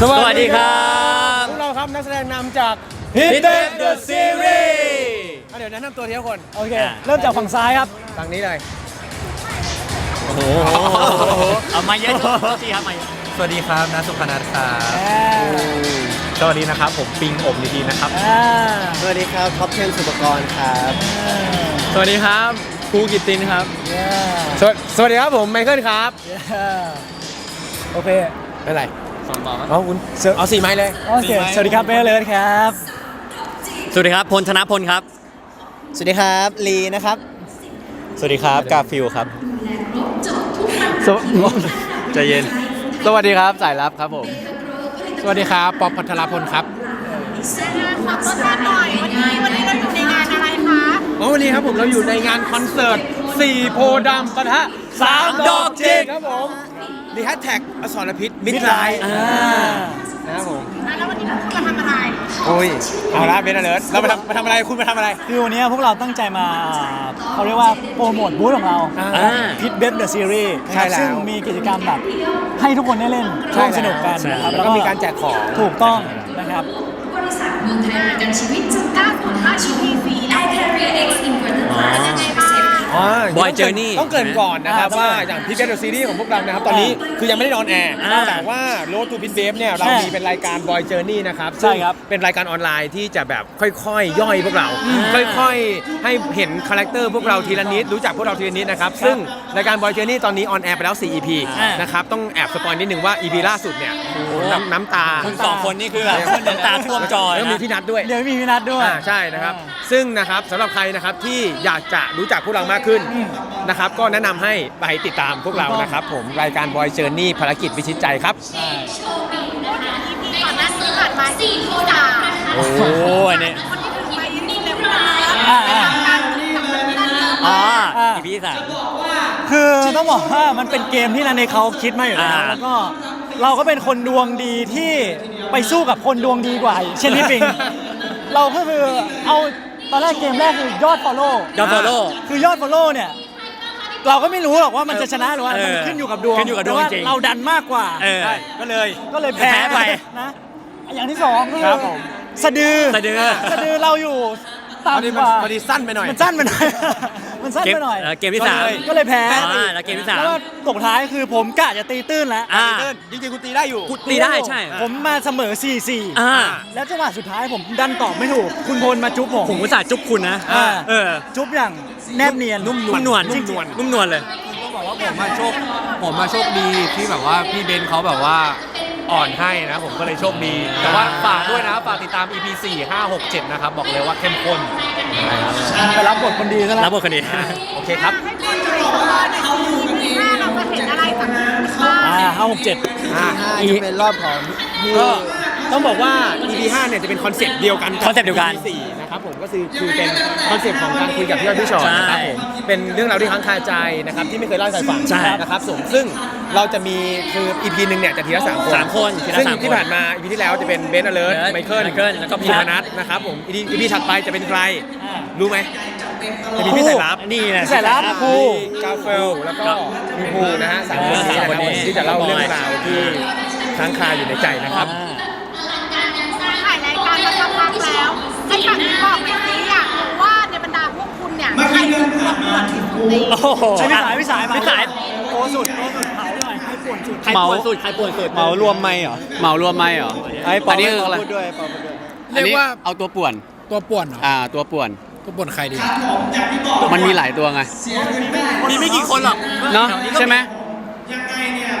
สวัสดีครับพวกเราครับนักแสดงนำจาก Hit Them the Series อะเดี๋ยวแนะนำตัวทีละคนโอเค อะ เริ่มจากฝั่งซ้ายครับทางนี้เลยโอ้โหเอามาเยอะจังทีครับมาเยอะสวัสดีครับนัทสุพนัทครับอ่าสวัสดีนะครับ ผมปิงอบดีๆนะครับอ่าสวัสดีครับท็อปเทนสุปกรณ์ครับสวัสดีครับครูกิตตินครับเย้สวัสสวัสดีครับผมไมเคิลครับเย้โอเค ไม่เป็นไร สอนต่อไหมเอาคุณเอาสี่ไม้เลย โอเค สวัสดีครับเบลเลอร์ครับ สวัสดีครับพลธนพลครับ สวัสดีครับลีนะครับ สวัสดีครับกาฟิลครับใจเย็น สวัสดีครับสายลับครับผม สวัสดีครับป๊อปพัทรพลครับ ขอตัวแทนหน่อยวันนี้วันนี้เราอยู่ในงานอะไรคะอ๋อวันนี้ครับผมเราอยู่ในงานคอนเสิร์ต4โพธิ์ดำปะทะสามดอกจิก ครับผม ดีแฮชแท็กอสรพิษมิดไลน์อ่านะครับผมอะแล้ววันนี้พวกคุณมาทำอะไรโอ้ยเอาละเบนเลิร์ดเรามาทำมาทำอะไรคุณมาทำอะไร คือวันนี้พวกเราตั้งใจมาเขาเรียกว่าโปรโมทบูธของเราอ่าพิทเบฟเดอะซีรีส์ใช่แล้วซึ่งมีกิจกรรมแบบให้ทุกคนได้เล่นร่วมสนุกกันนะครับแล้วก็มีการแจกของ ถูกต้องนะครับ บริษัทเมืองไทยประกันชีวิตจำกัด905 GTC แล้ว iPeria X Inverter Plus ยังไงบ้าง อ๋อ Boy Journey ต้องเกรินก่อนนะครับอ่าว่าอย่างพิทเบฟซีรีส์ของพวกเรานะครับตอนนี้คือยังไม่ได้นอนแอร์อ่าแต่ว่าโรดทูพิทเบฟเนี่ยเรามีเป็นรายการ Boy Journey นะครับใช่ครับซึ่งเป็นรายการออนไลน์ที่จะแบบค่อยๆ ย่อยพวกเรา ค่อยๆ ให้เห็นคาแรคเตอร์พวกเราทีละนิดรู้จักพวกเราทีละนิดนะครับซึ่งรายการ Boy Journey ตอนนี้ออนแอร์ไปแล้ว 4 EP อ่านนะครับต้องแอบสปอยนิดนึงว่า EP ล่าสุดเนี่ยน้ำน้ำตาคุณสองคนนี่คือแบบน้ำตาท่วมจอแล้วมีนะพี่นัทด้วยเดี๋ยวมีพี่นัทด้วยอ่าใช่นะครับซึ่งนะครับสำหรับใครนะครับที่อยากจะรู้จักพวกเรามากขึ้นนะครับ ก็แนะนำให้ไปติดตามพวกเรานะครับ ผมรายการ Boy Journey ภารกิจวิชิตใจครับ EP ก่อนหน้านี้ผ่านมา4โคดาโอ้โหอันนี้คนที่ถึงไปนี่เร็วนะอ่าไปอ่าทำงานกับเพื่อนๆอ่าอ่าอีพีที่สาม คือต้องบอกว่ามันเป็นเกมที่นันในเขาคิดมาอยู่แล้วอ่า แล้วก็เราก็เป็นคนดวงดีที่ไปสู้กับคนดวงดีกว่าเช่นพี่ปิง เราก็คือเอา ตอนแรกเกมแรกคือยอดฟอลโล่ยอด follow คือยอดฟอลโล่เนี่ย เราก็ไม่รู้หรอกว่ามันจะชนะหรือว่าเออมันขึ้นอยู่กับดวงขึ้นอยู่กับดวงแต่าจริงเราดันมากกว่าเออ ใช่ก็เลย ก็เลยแพ้แพ้ไปนะอย่างที่สองก็คืครัอบผม สะดือสะดือ สะดือเราอยู่ ต่ำพอดีกมันว่าพอดีสั้นไปหน่อย มันสั้นไปหน่อย มันสั้นเกมไปหน่อย เอ่อเกมที่สาม ก็เลยแพ้อ่าแล้วเกมที่สาม แล้วก็ตกท้ายคือผมกะจะตีตื้นแล้วอ่าจริงๆคุณตีได้อยู่ ตีได้ใช่ ผมมาเสมอ 4-4 อ่า แล้วจังหวะสุดท้ายผมดันตอบไม่ถูก คุณพลมาจุ๊บผม ผมอุตส่าห์จุ๊บคุณนะ อ่า เออจุ๊บอย่างแนบเนียนนุ่มนวลจริงๆ นุ่มนวลเลยต้องบอกว่าผมมาโชคผมมาโชคดีที่แบบว่าพี่เบนเขาแบบว่า อ่อนให้นะผมก็เลยโชคดี แต่ว่าฝากด้วยนะฝากติดตาม EP 4 5 6 7 นะครับ บอกเลยว่าเข้มข้นไปรับบทคนดีซะรัแล้บว บทคนนี้ โอเคครับ ให้คนช่วยของเราใน EP 5เราจะเห็นอะไรจากคุณบ้าง อ่าห้าหกเจ็ด อ่าอีจะเป็นรอบของก็ ต้องบอกว่า EP 5เนี่ยจะเป็นคอนเซปต์เดียวกันบคอนเซปต์เดียวกัน EP 4นะครับผมก็คือคือเป็นคอนเซปต์ของการคุยกับพี่ยอดพี่ชอตนะครับใช่ผมเป็นเรื่องราวที่ค้างคาใจนะครับที่ไม่เคยเล่าให้ใครฟังใช่นะครับผมซึ่งเราจะมีคือ EP หนึ่งเนี่ยจะทีละสามคนสามคนทีละซึ่งสามคนที่ผ่านมา EP ที่แล้วจะเป็นเบนซ์อเลิร์ Alert ไมเคิล Michael แล้วก็พี่พี่นัมทนัทนะครับผม EP EP ถัดไปจะเป็นใครอ่า รู้ไหมจะมีพี่สายลับ นี่แหละพี่สายลับ ครู มีกาเฟลแล้วก็มีภูนะฮะสามคนเออนี้สามนะคนครับนี้ที่จะเล่าเรื่องราวที่ค้างคาอยู่ในใจนะครับถ่ายราย การมาสักพักแล้วให้ฝั่งนี้บอกหน่อยสิอยากรู้ว่าในบรรดาพวกคุณเนี่ยใครคือตัวปวดที่สุดในโอ้โหใช่พี่สายพี่สายพี่สายโตสุดโตสุดเผาหน่อยให้ป่วนสุดใครป่วนสุดใครป่วนสุดเหมารวมไม่เหรอเหมารวมไม่เหรอไอ้ปอนี่คืออะไรพูดด้วยปอพูดด้วย อันนี้เอาตัวป่วน ตัวป่วนเหรออ่า ตัวป่วน ตัวป่วนใครดี มันมีหลายตัวไง มีไม่กี่คนหรอก เนาะใช่ไหม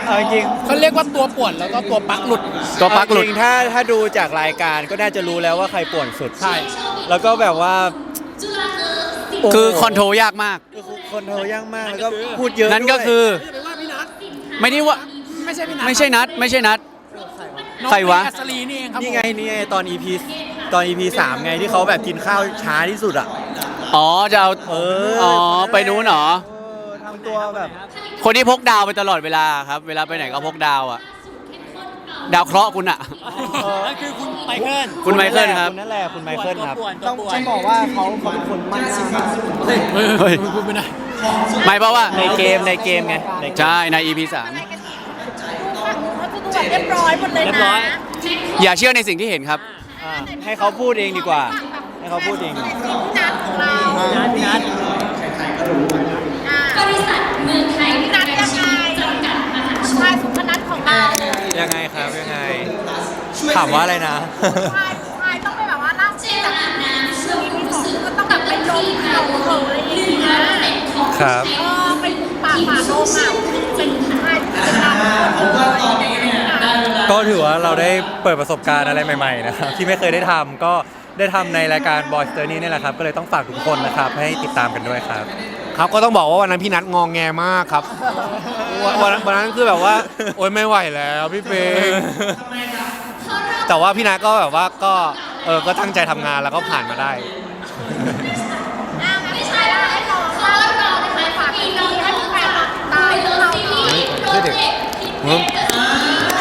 เอาจริงเขาเรียกว่าตัวป่วนแล้วก็ตัวปลักหลุด ตัวปลั๊กหลุด เอาจริงถ้าถ้าดูจากรายการก็น่าจะรู้แล้วว่าใครป่วนสุด ใช่ แล้วก็แบบว่าคือคอนโทรลยากมากคนโทรยากมากแล้วก็พูดเยอะนั่นก็ด้วยคือไม่ได้ว่า ไม่ใช่พี่นัทไม่ใช่นัด ไม่ใชนัดใครวะ อัศรีนี่เองครับนี่ไงนี่ไงตอน EP ตอน EP สามไงที่เขาแบบกินข้าวช้าที่สุดอะ อ๋อจะเอาเอออ๋อ ไปนู้นเหรอ เออทำตัวแบบคนที่พกดาวไปตลอดเวลาครับ เวลาไปไหนก็พกดาวอะดาวเคราะห์คุณอะนั่นคือคุณไมเคิลคุณไมเคิลครับคุณนั่นแหละคุณไมเคิลครับตัวป่วนตัวต้องป่วนต้องบอกว่าเขาเขาเป็นคนมั่นหน้ามากเฮ้ยพูดไม่ได้ไม่เพราะว่าในเกมในเกมไงในเกมใช่ใน EP 3ฝั่งนู้นเขาจะดูแบบเรียบร้อยหมดเลยเรียบนะร้อยอย่าเชื่อในสิ่งที่เห็นครับ อ่าให้เขาพูดเองดีกว่า ให้เขาพูดเองในซีรีส์นัดของเรานัดนัดอ่าบริษัท เมืองไทยพี่นัดยังไงจำกัดมหาชนชายสุพนัทของเรายังไงครับยังไง ถามว่าอะไรนะ ชายชายต้องไปแบบว่าร่างกายแบบมีที่สองก็ต้องแบบไปลงเขาเขาอะไรอย่างเงี้ยครับ เออไปป่าฝ่าโลกอะเป็นชายเป็นดาวคนเลยอะก็ถือว่าเราได้เปิดประสบการณ์อะไรใหม่ๆนะครับที่ไม่เคยได้ทำก็ได้ทำในรายการ Boy Journey นี่แหละครับ ก็เลยต้องฝากทุกคนนะครับ ให้ติดตามกันด้วยครับ ครับก็ต้องบอกว่าวันนั้นพี่นัทงองแงมากครับวันวันนั้นวันนั้นคือแบบว่า โอ๊ยไม่ไหวแล้วพี่เปงแต่ว่าพี่นัทก็แบบว่าก็เออก็ตั้งใจทำงานแล้วก็ผ่านมาได้อะงั้นไม่ใช่แล้วให้น้องเล่าให้เราไปฝากซีรีส์ให้แฟนๆตามเราหน่อย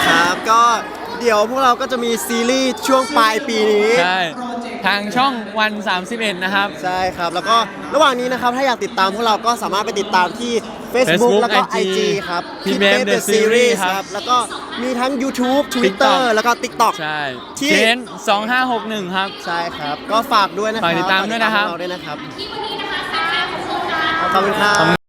ครับก็เดี๋ยวพวกเราก็จะมีซีรีส์ช่วงปลายปีนี้ ใช่ ทางช่องวัน 31 นะครับ ใช่ครับ แล้วก็ระหว่างนี้นะครับ ถ้าอยากติดตามพวกเราก็สามารถไปติดตามที่ Facebook, Facebook แล้วก็ IG IG ครับพี่ที่เบฟ Babe The The Series Series ครับ แล้วก็มีทั้ง YouTube Twitter TikTok แล้วก็ TikTok ใช่ที่เจน2561 ครับ ใช่ครับ ก็ฝากด้วยนะครับฝากติดตามด้วยนะครับ ฝากติดตามพวกเราด้วยนะครับที่วันนี้นะคะแฟนๆของเราขอบคุณครับ